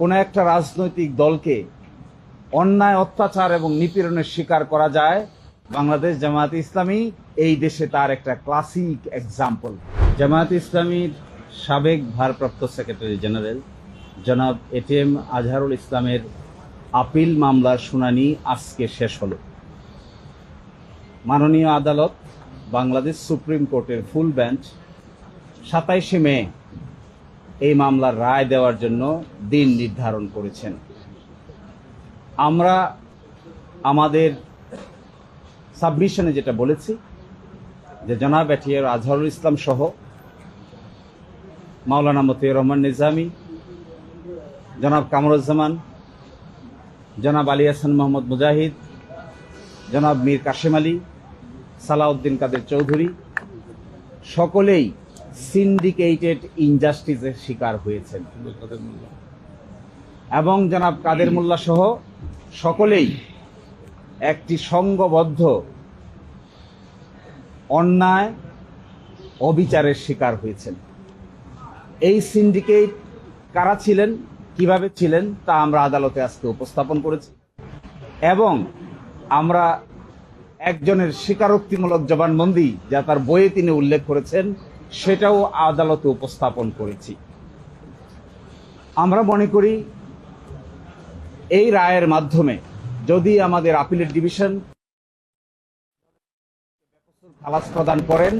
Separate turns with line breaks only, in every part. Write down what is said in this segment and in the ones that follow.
কোনো একটা রাজনৈতিক দলকে অন্যায়, অত্যাচার এবং নিপীড়নের শিকার করা যায়, বাংলাদেশ জামায়াত ইসলামী এই দেশে তার একটা ক্লাসিক এক্সাম্পল জামায়াত ইসলামীর সাবেক ভারপ্রাপ্ত সেক্রেটারি জেনারেল জনাব এটিএম আজহারুল ইসলামের আপিল মামলার শুনানি আজকে শেষ হল। মাননীয় আদালত বাংলাদেশ সুপ্রিম কোর্টের ফুল বেঞ্চ সাতাইশে মে এই মামলার রায় দেওয়ার জন্য দিন নির্ধারণ করেছেন। আমরা আমাদের সাবমিশনে যেটা বলেছি, যে জনাব এটিয়ার আজহারুল ইসলাম সহ মাওলানা মতিউর রহমান নিজামী, জনাব কামরুজ্জামান, জনাব আলী হাসান মোহাম্মদ মুজাহিদ, জনাব মীর কাশেম আলী, সালাউদ্দিন কাদের চৌধুরী, সকলেই সিন্ডিকেটেড ইনজাস্টিসের শিকার হয়েছেন। এবং জনাব কাদের মোল্লা সহ সকলেই একটি সংঘবদ্ধ অন্যায় অবিচারের শিকার হয়েছেন। এই সিন্ডিকেট কারা ছিলেন, কীভাবে ছিলেন, তা আমরা আদালতে আজকে উপস্থাপন করেছি। এবং আমরা একজনের স্বীকারোক্তিমূলক জবানবন্দি যা তার বইয়ে তিনি উল্লেখ করেছেন সেটাও আদালতে উপস্থাপন করেছি। আমরা মনে করি, এই রায়ের মাধ্যমে যদি আমাদের আপিলের ডিভিশন খালাস প্রদান করেন,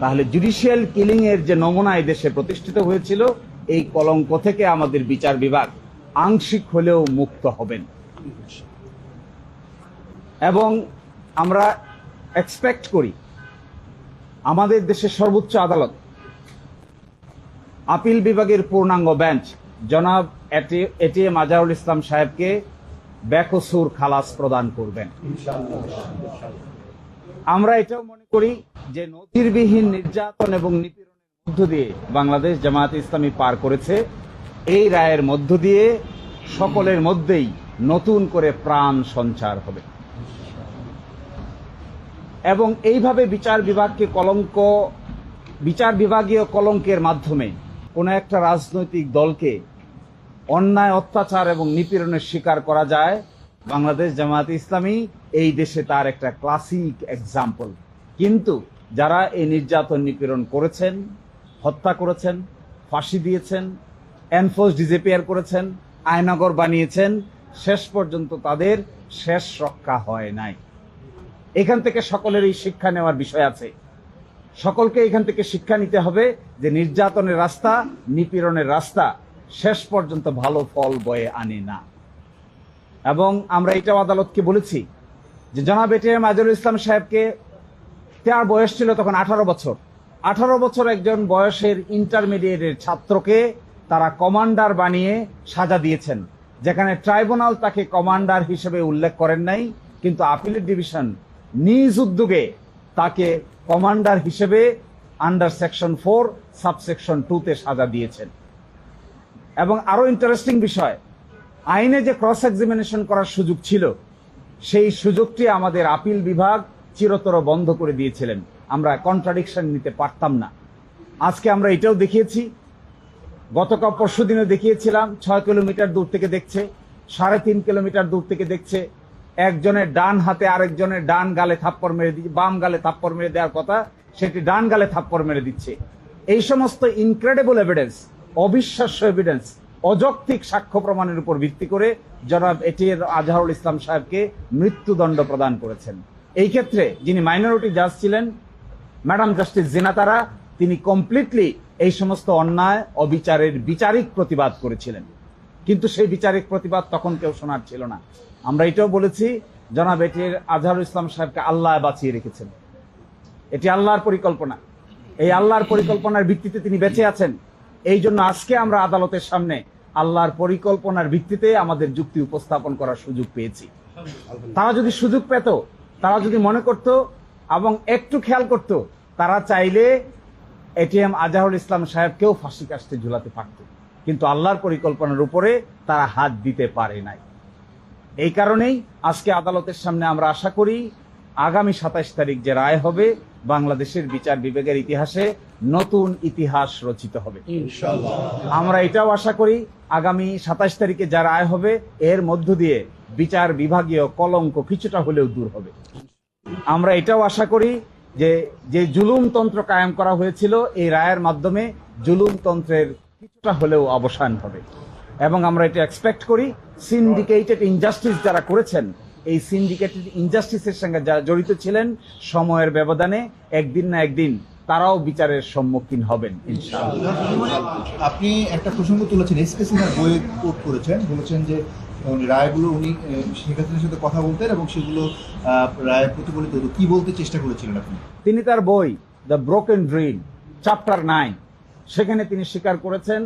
তাহলে জুডিশিয়াল কিলিং এর যে নমুনা দেশে প্রতিষ্ঠিত হয়েছিল, এই কলঙ্ক থেকে আমাদের বিচার বিভাগ আংশিক হলেও মুক্ত হবেন। এবং আমরা এক্সপেক্ট করি আমাদের দেশের সর্বোচ্চ আদালত। আপিল বিভাগের পূর্ণাঙ্গ বেঞ্চ, জনাব এটিএম আজহারুল ইসলাম সাহেবকে ব্যাকসুর খালাস প্রদান করবেন। আমরা এটাও মনে করি যে নজিরবিহীন নির্যাতন এবং নিপীড়নের মধ্য দিয়ে বাংলাদেশ জামায়াত ইসলামী পার করেছে, এই রায়ের মধ্য দিয়ে সকলের মধ্যেই নতুন করে প্রাণ সঞ্চার হবে। এবং এইভাবে বিচার বিভাগকে কলঙ্ক, বিচার বিভাগীয় কলঙ্কের মাধ্যমে কোনো একটা রাজনৈতিক দলকে অন্যায়, অত্যাচার এবং নিপীড়নের শিকার করা যায়। বাংলাদেশ জামায়াত ইসলামী এই দেশে তার একটা ক্লাসিক এক্সাম্পল কিন্তু যারা এই নির্যাতন নিপীড়ন করেছেন, হত্যা করেছেন, ফাঁসি দিয়েছেন এনফোর্স ডিজেপিয়ার করেছেন আয়নাগর বানিয়েছেন, শেষ পর্যন্ত তাদের শেষ রক্ষা হয় নাই। এখান থেকে সকলের এই শিক্ষা নেওয়ার বিষয় আছে। সকলকে এখান থেকে শিক্ষা নিতে হবে যে নির্যাতনের রাস্তা, নিপীড়নের রাস্তা শেষ পর্যন্ত ভালো ফল বয়ে আনে না। এবং আমরা এটাও আদালতকে বলেছি যে জনাব এটিএম আজরুল ইসলাম সাহেবকে তার বয়স ছিল তখন আঠারো বছর। আঠারো বছর একজন বয়সের ইন্টারমিডিয়েটের ছাত্রকে তারা কমান্ডার বানিয়ে সাজা দিয়েছেন, যেখানে ট্রাইব্যুনাল তাকে কমান্ডার হিসেবে উল্লেখ করেন নাই, কিন্তু আপিলের ডিভিশন নিজ উদ্যোগে তাকে কমান্ডার হিসেবে আন্ডার সেকশন ফোর সাবসেকশন টুতে সাজা দিয়েছেন। এবং আরও ইন্টারেস্টিং বিষয়, আইনে যে ক্রস এক্সামিনেশন করার সুযোগ ছিল, সেই সুযোগটি আমাদের আপিল বিভাগ চিরতর বন্ধ করে দিয়েছিলেন। আমরা কন্ট্রাডিকশন নিতে পারতাম না। আজকে আমরা এটাও দেখিয়েছি। গতকাল পরশু দিনে দেখিয়েছিলাম, ছয় কিলোমিটার দূর থেকে দেখছে, সাড়ে তিন কিলোমিটার দূর থেকে দেখছে একজনের ডান হাতে আরেকজনের ডান গালে থাপ্পড় মেরে দিচ্ছে বাম গালে থাপ্পড় মেরে দেওয়ার কথা, সেটি ডান গালে থাপ্পড় মেরে দিচ্ছে। এই সমস্ত ইনক্রেডিবল এভিডেন্স অবিশ্বাস্য এভিডেন্স অযৌক্তিক সাক্ষ্য প্রমাণের উপর ভিত্তি করে জনাব এটির আজহারুল ইসলাম সাহেবকে মৃত্যুদণ্ড প্রদান করেছেন। এই ক্ষেত্রে যিনি মাইনরিটি জাজ ছিলেন ম্যাডাম জাস্টিস জিনাতারা তিনি কমপ্লিটলি এই সমস্ত অন্যায়, অবিচারের বিচারিক প্রতিবাদ করেছিলেন। কিন্তু সেই বিচারিক প্রতিবাদ তখন কেউ শোনার ছিল না। আমরা এটাও বলেছি, জনাব এটির আজহারুল ইসলাম সাহেবকে আল্লাহ বাঁচিয়ে রেখেছেন। এটি আল্লাহর পরিকল্পনা। এই আল্লাহর পরিকল্পনার ভিত্তিতে তিনি বেঁচে আছেন। এই জন্য আজকে আমরা আদালতের সামনে আল্লাহর পরিকল্পনার ভিত্তিতে আমাদের যুক্তি উপস্থাপন করার সুযোগ পেয়েছি। তারা যদি সুযোগ পেত, তারা যদি মনে করত এবং একটু খেয়াল করত, তারা চাইলে এটিএম আজহারুল ইসলাম সাহেবকেও ফাঁসি কাস্তে ঝুলাতে পারত। কিন্তু আল্লাহর পরিকল্পনার উপরে তারা হাত দিতে পারে নাই। এই কারণেই আজকে আদালতের সামনে আমরা আশা করি আগামী সাতাশ তারিখ যে রায় হবে বাংলাদেশের বিচার বিভাগের ইতিহাসে নতুন ইতিহাস রচিত হবে। আমরা এটাও আশা করি আগামী সাতাশ তারিখে যা রায় হবে এর মধ্য দিয়ে বিচার বিভাগীয় কলঙ্ক কিছুটা হলেও দূর হবে। আমরা এটাও আশা করি যে যে জুলুমতন্ত্র কায়েম করা হয়েছিল এই রায়ের মাধ্যমে জুলুমতন্ত্রের হলেও অবসান হবে। এবং আমরা এটা এক্সপেক্ট করি সিন্ডিকেটেড ইনজাস্টিস যারা করেছেন এই সিন্ডিকেটেড ইনজাস্টিসের সঙ্গে যারা জড়িত ছিলেন সময়ের ব্যবধানে একদিন না একদিন তারাও বিচারের সম্মুখীন হবেন
আপনি একটা প্রসঙ্গ তুলেছেন এসকে সিনহার বইয়ে কোট করেছেন বলেছেন যে রায়গুলো উনি শেখ হাসিনার সাথে কথা বলতেন এবং সেগুলো রায় প্রতিফলিত হতো। কি বলতে চেষ্টা করেছিলেন আপনি?
তিনি তার বই the broken dream chapter nine সেখানে তিনি স্বীকার করেছেন,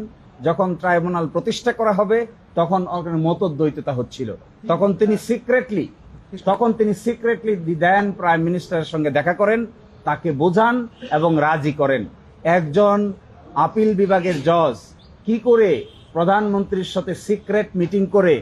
যখন ট্রাইব্যুনাল প্রতিষ্ঠা করা হবে, তখন মতদ্বৈততা হচ্ছিল। তখন তিনি সিক্রেটলি তখন তিনি সিক্রেটলি দি দেন প্রাইম মিনিস্টারের সঙ্গে দেখা করেন, তাকে বোঝান এবং রাজি করেন। একজন আপিল বিভাগের জজ কি করে প্রধানমন্ত্রীর সাথে সিক্রেট মিটিং করে